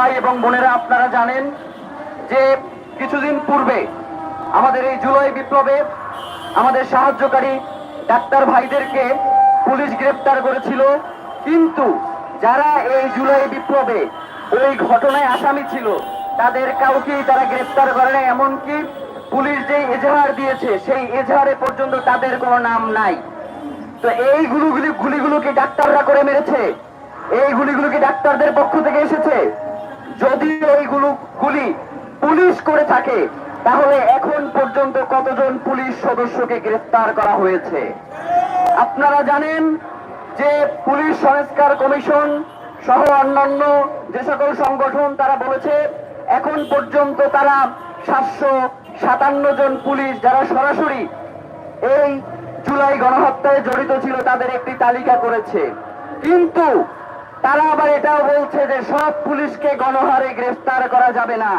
ভাই এবং বোনেরা, আপনারা জানেন যে কিছুদিন পূর্বে আমাদের এই জুলাই বিপ্লবে আমাদের সাহায্যকারী ডাক্তার ভাইদেরকে পুলিশ গ্রেপ্তার করেছিল। কিন্তু যারা এই জুলাই বিপ্লবে ওই ঘটনায় আসামি ছিল, তাদের কাউকেই তারা গ্রেপ্তার করে নাই। এমনকি পুলিশ যে এজাহার দিয়েছে, সেই এজাহারে পর্যন্ত তাদের কোনো নাম নাই। তো এই গুলিগুলি গুলিগুলো কি ডাক্তাররা করে মেরেছে। এই গুলিগুলো কি ডাক্তারদের পক্ষ থেকে এসেছে? যদি এইগুলো গুলি পুলিশ করে থাকে, তাহলে এখন পর্যন্ত কতজন পুলিশ সদস্যকে গ্রেফতার করা হয়েছে? আপনারা জানেন যে পুলিশ সংস্কার কমিশন সহ অন্যান্য যে সকল সংগঠন, তারা বলেছে এখন পর্যন্ত তারা সাতশো সাতান্ন জন পুলিশ যারা সরাসরি এই জুলাই গণহত্যায় জড়িত ছিল, তাদের একটি তালিকা করেছে। কিন্তু তারা আবার এটাও বলছে যে সব পুলিশকে গণহারে গ্রেফতার করা যাবে না।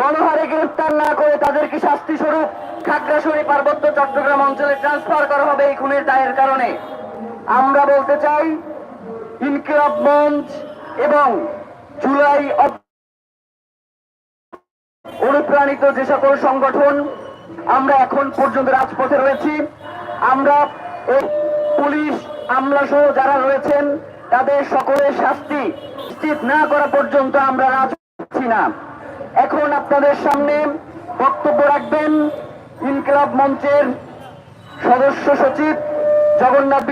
গণহারে গ্রেফতার না করে তাদেরকে শাস্তি স্বরূপ? খাগড়াছড়ি, পার্বত্য, চট্টগ্রাম অঞ্চলে ট্রান্সফার করা হবে এই খুনের দায়ের কারণে। আমরা বলতে চাই, ইনকিলাব মঞ্চ এবং জুলাই অনুপ্রাণিত যে সকল সংগঠন, আমরা এখন পর্যন্ত রাজপথে রয়েছি। আমরা পুলিশ আমলা সহ যারা রয়েছেন তাদের সকলের শাস্তি নিশ্চিত না করা পর্যন্ত আমরা রাজি না। এখন আপনাদের সামনে বক্তব্য রাখবেন ইনকলাব মঞ্চের সদস্য সচিব জগন্নাথ